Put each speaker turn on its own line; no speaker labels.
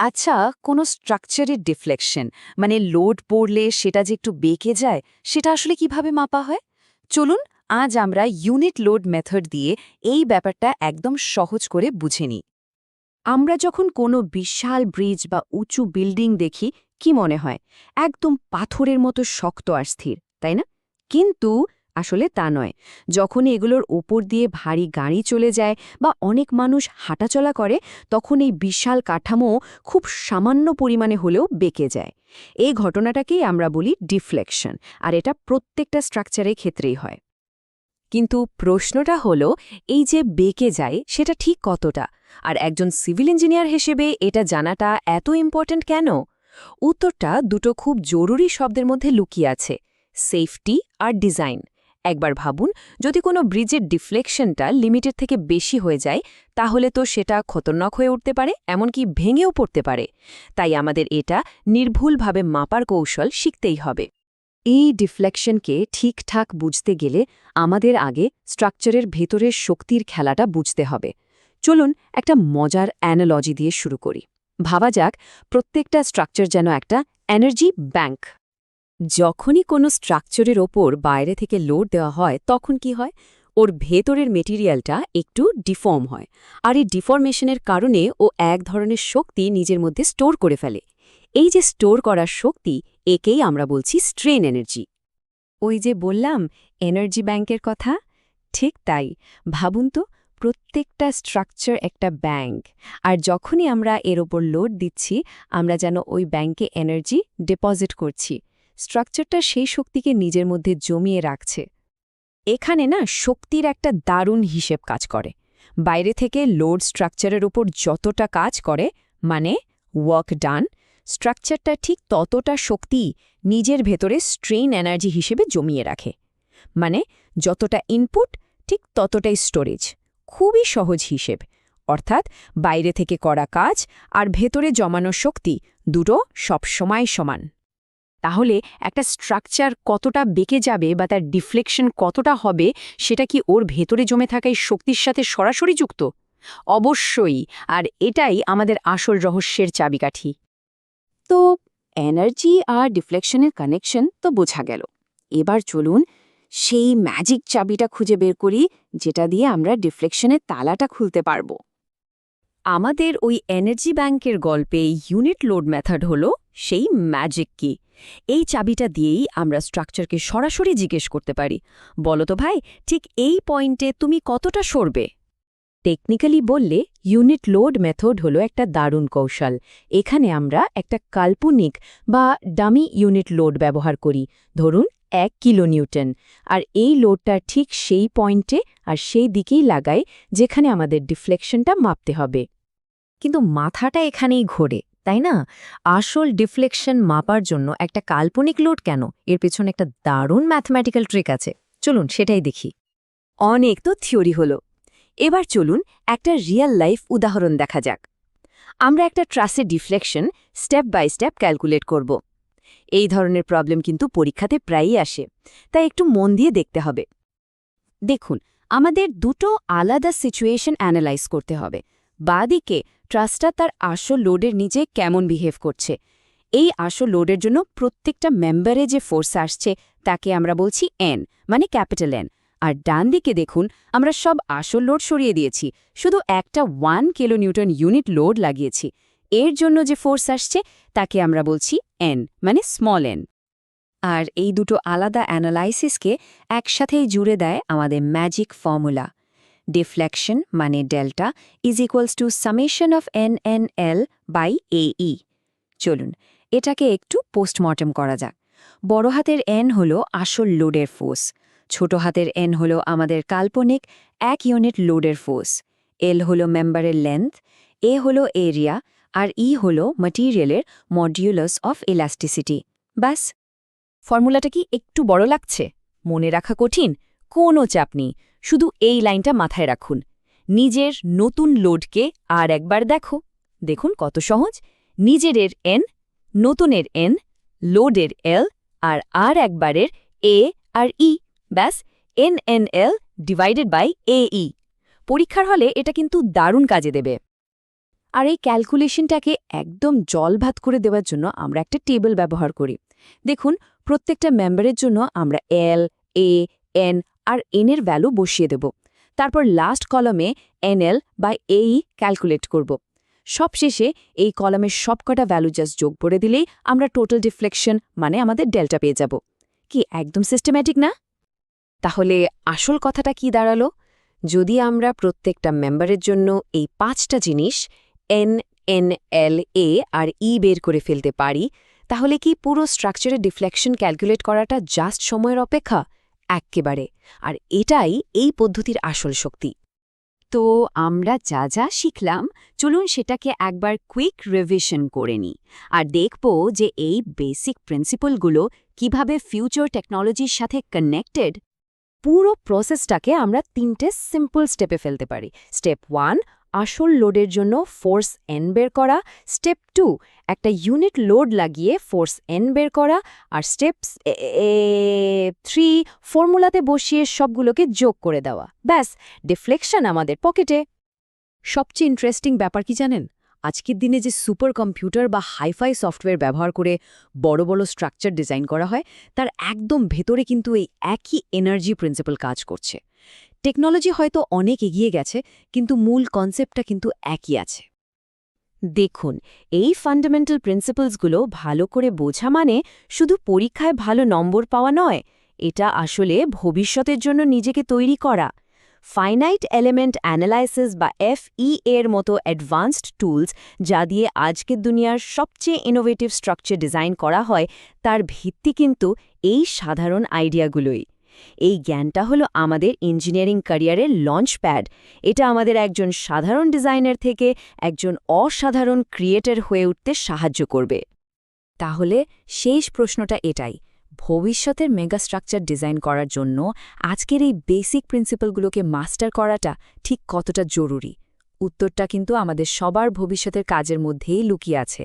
আচ্ছা কোনো স্ট্রাকচারের ডিফ্লেকশন মানে লোড পড়লে সেটা যে একটু বেঁকে যায়, সেটা আসলে কীভাবে মাপা হয়? চলুন, আজ আমরা ইউনিট লোড মেথড দিয়ে এই ব্যাপারটা একদম সহজ করে বুঝে নিই। আমরা যখন কোনো বিশাল ব্রিজ বা উঁচু বিল্ডিং দেখি, কি মনে হয়? একদম পাথরের মতো শক্ত আর স্থির, তাই না? কিন্তু আসলে তা নয়। যখন এগুলোর ওপর দিয়ে ভারী গাড়ি চলে যায় বা অনেক মানুষ হাঁটাচলা করে, তখন এই বিশাল কাঠামো খুব সামান্য পরিমাণে হলেও বেঁকে যায়। এই ঘটনাটাকেই আমরা বলি ডিফ্লেকশন, আর এটা প্রত্যেকটা স্ট্রাকচারের ক্ষেত্রেই হয়। কিন্তু প্রশ্নটা হলো, এই যে বেঁকে যায়, সেটা ঠিক কতটা? আর একজন সিভিল ইঞ্জিনিয়ার হিসেবে এটা জানাটা এত ইম্পর্ট্যান্ট কেন? উত্তরটা দুটো খুব জরুরি শব্দের মধ্যে লুকিয়ে আছে, সেফটি আর ডিজাইন। একবার ভাবুন, যদি কোনো ব্রিজের ডিফ্লেকশনটা লিমিটের থেকে বেশি হয়ে যায়, তাহলে তো সেটা খতরনাক হয়ে উঠতে পারে, এমনকি ভেঙেও পড়তে পারে। তাই আমাদের এটা নির্ভুলভাবে মাপার কৌশল শিখতেই হবে। এই ডিফ্লেকশনকে ঠিকঠাক বুঝতে গেলে আমাদের আগে স্ট্রাকচারের ভেতরের শক্তির খেলাটা বুঝতে হবে। চলুন একটা মজার অ্যানালজি দিয়ে শুরু করি। ভাবা যাক, প্রত্যেকটা স্ট্রাকচার যেন একটা এনার্জি ব্যাংক। যখনই কোনো স্ট্রাকচারের ওপর বাইরে থেকে লোড দেওয়া হয়, তখন কি হয়? ওর ভেতরের মেটেরিয়ালটা একটু ডিফর্ম হয়। আর এই ডিফর্মেশনের কারণে ও এক ধরনের শক্তি নিজের মধ্যে স্টোর করে ফেলে। এই যে স্টোর করার শক্তি, একেই আমরা বলছি স্ট্রেন এনার্জি। ওই যে বললাম, এনার্জি ব্যাংকের কথা? ঠিক তাই। ভাবুন তো, প্রত্যেকটা স্ট্রাকচার একটা ব্যাংক। আর যখনই আমরা এর ওপর লোড দিচ্ছি, আমরা যেন ওই ব্যাংকে এনার্জি ডিপোজিট করছি। স্ট্রাকচারটা সেই শক্তিকে নিজের মধ্যে জমিয়ে রাখছে। এখানে না শক্তির একটা দারুণ হিসেব কাজ করে। বাইরে থেকে লোড স্ট্রাকচারের ওপর যতটা কাজ করে মানে ওয়ার্ক ডান স্ট্রাকচারটা ঠিক ততটা শক্তি নিজের ভেতরে স্ট্রেন এনার্জি হিসেবে জমিয়ে রাখে। মানে যতটা ইনপুট ঠিক ততটাই স্টোরেজ খুবই সহজ হিসেব। অর্থাৎ বাইরে থেকে করা কাজ আর ভেতরে জমানো শক্তি দুটো সবসময় সমান। তাহলে একটা স্ট্রাকচার কতটা বেঁকে যাবে বা তার ডিফ্লেকশন কতটা হবে, সেটা কি ওর ভেতরে জমে থাকা এই শক্তির সাথে সরাসরি যুক্ত? অবশ্যই, আর এটাই আমাদের আসল রহস্যের চাবিকাঠি। তো এনার্জি আর ডিফ্লেকশনের কানেকশন তো বোঝা গেল। এবার চলুন সেই ম্যাজিক চাবিটা খুঁজে বের করি, যেটা দিয়ে আমরা ডিফ্লেকশনের তালাটা খুলতে পারব। আমাদের ওই এনার্জি ব্যাংকের গল্পে ইউনিট লোড মেথড হল সেই ম্যাজিক কি? এই চাবিটা দিয়েই আমরা স্ট্রাকচারকে সরাসরি জিজ্ঞেস করতে পারি। বলো তো ভাই, ঠিক এই পয়েন্টে তুমি কতটা সরবে? টেকনিক্যালি বললে, ইউনিট লোড মেথড হলো একটা দারুণ কৌশল। এখানে আমরা একটা কাল্পনিক বা ডামি ইউনিট লোড ব্যবহার করি, ধরুন এক কিলো নিউটন আর এই লোডটা ঠিক সেই পয়েন্টে আর সেই দিকেই লাগাই, যেখানে আমাদের ডিফ্লেকশনটা মাপতে হবে। কিন্তু মাথাটা এখানেই ঘোরে। তাই না? আসল ডিফ্লেকশন মাপার জন্য একটা কাল্পনিক লোড কেন? এর পেছনে একটা দারুণ ম্যাথমেটিক্যাল ট্রিক আছে। চলুন সেটাই দেখি। অনেক তো থিওরি হলো। এবার চলুন একটা রিয়েল লাইফ উদাহরণ দেখা যাক। আমরা একটা ট্রাসের deflection step by step calculate করব। এই ধরনের প্রবলেম কিন্তু পরীক্ষাতে প্রায়ই আসে। তাই একটু মন দিয়ে দেখতে হবে। দেখুন, আমাদের দুটো আলাদা সিচুয়েশন অ্যানালাইজ করতে হবে। বাদিকে ট্রাস্টটা তার আসল লোডের নিচে কেমন বিহেভ করছে। এই আসল লোডের জন্য প্রত্যেকটা মেম্বারে যে ফোর্স আসছে, তাকে আমরা বলছি এন মানে ক্যাপিটাল এন আর ডান দিকে দেখুন, আমরা সব আসল লোড সরিয়ে দিয়েছি, শুধু একটা one kilo newton unit load লাগিয়েছি। এর জন্য যে ফোর্স আসছে, তাকে আমরা বলছি এন মানে স্মল এন আর এই দুটো আলাদা অ্যানালাইসিসকে একসাথেই জুড়ে দেয় আমাদের ম্যাজিক ফর্মুলা ডিফ্লেকশন মানে delta is equals to summation of N N L by এই চলুন, এটাকে একটু পোস্টমর্টম করা যাক। বড় হাতের এন হল আসল লোডের ফোর্স ছোট হাতের এন হল আমাদের কাল্পনিক এক ইউনিট লোডের ফোর্স এল হল মেম্বারের লেন্থ এ হল এরিয়া আর ই হল ম্যাটেরিয়ালের মডিউলাস অফ ইলাস্টিসিটি ব্যাস। ফর্মুলাটা কি একটু বড় লাগছে? মনে রাখা কঠিন? কোনো চাপ নেই। শুধু এই লাইনটা মাথায় রাখুন। নিজের নতুন লোডকে আর একবার দেখো। দেখুন কত সহজ। নিজেরের এন, নতুনের এন, লোডের এল আর আর একবারের এ আর ই। ব্যাস, N N, L divided by A, E. পরীক্ষার হলে এটা কিন্তু দারুণ কাজে দেবে। আর এই ক্যালকুলেশনটাকে একদম জলভাত করে দেওয়ার জন্য আমরা একটা টেবিল ব্যবহার করি। দেখুন, প্রত্যেকটা মেম্বারের জন্য আমরা এল এ এন আর এন এর ভ্যালু বসিয়ে দেব। তারপর লাস্ট কলমে এনএল বা এই ক্যালকুলেট করব। সবশেষে এই কলমের সবকটা ভ্যালু জাস্ট যোগ করে দিলেই আমরা টোটাল ডিফ্লেকশন মানে আমাদের ডেল্টা পেয়ে যাব। কি, একদম সিস্টেম্যাটিক না? তাহলে আসল কথাটা কি দাঁড়াল? যদি আমরা প্রত্যেকটা মেম্বারের জন্য এই পাঁচটা জিনিস এন এন এল এ আর ই বের করে ফেলতে পারি, তাহলে কি পুরো স্ট্রাকচারের ডিফ্লেকশন ক্যালকুলেট করাটা জাস্ট সময়ের অপেক্ষা? এক্কেবারে, আর এটাই এই পদ্ধতির আসল শক্তি। তো আমরা যা যা শিখলাম, চলুন সেটাকে একবার কুইক রিভিশন করে নিই আর দেখব যে এই বেসিক প্রিন্সিপলগুলো কীভাবে ফিউচার টেকনোলজির সাথে কানেক্টেড পুরো প্রসেসটাকে আমরা তিনটে সিম্পল স্টেপে ফেলতে পারি। স্টেপ ওয়ান আসল লোডের জন্য ফোর্স এন বের করা, স্টেপ টু, একটা ইউনিট লোড লাগিয়ে ফোর্স এন বের করা আর স্টেপস থ্রি ফর্মুলাতে বসিয়ে সবগুলোকে যোগ করে দেওয়া। ব্যাস, ডিফ্লেকশন আমাদের পকেটে। সবচেয়ে ইন্টারেস্টিং ব্যাপার কি জানেন? আজকের দিনে যে সুপার কম্পিউটার বা হাইফাই সফটওয়্যার ব্যবহার করে বড় বড় স্ট্রাকচার ডিজাইন করা হয়, তার একদম ভেতরে কিন্তু এই একই এনার্জি প্রিন্সিপাল কাজ করছে। টেকনোলজি হয়তো অনেক এগিয়ে গেছে, কিন্তু মূল কনসেপ্টটা কিন্তু একই আছে। দেখুন, এই ফান্ডামেন্টাল প্রিন্সিপালসগুলো ভালো করে বোঝা মানে শুধু পরীক্ষায় ভালো নম্বর পাওয়া নয়, এটা আসলে ভবিষ্যতের জন্য নিজেকে তৈরি করা। ফাইনাইট এলিমেন্ট অ্যানালাইসিস বা এফই এর মতো অ্যাডভান্সড টুলস যা দিয়ে আজকের দুনিয়ার সবচেয়ে ইনোভেটিভ স্ট্রাকচার ডিজাইন করা হয়, তার ভিত্তি কিন্তু এই সাধারণ আইডিয়াগুলোই এই জ্ঞানটা হলো আমাদের ইঞ্জিনিয়ারিং ক্যারিয়ারের লঞ্চ প্যাড এটা আমাদের একজন সাধারণ ডিজাইনার থেকে একজন অসাধারণ ক্রিয়েটর হয়ে উঠতে সাহায্য করবে। তাহলে শেষ প্রশ্নটা এটাই, ভবিষ্যতের মেগাস্ট্রাকচার ডিজাইন করার জন্য আজকের এই বেসিক প্রিন্সিপালগুলোকে মাস্টার করাটা ঠিক কতটা জরুরি? উত্তরটা কিন্তু আমাদের সবার ভবিষ্যতের কাজের মধ্যেই লুকিয়ে আছে।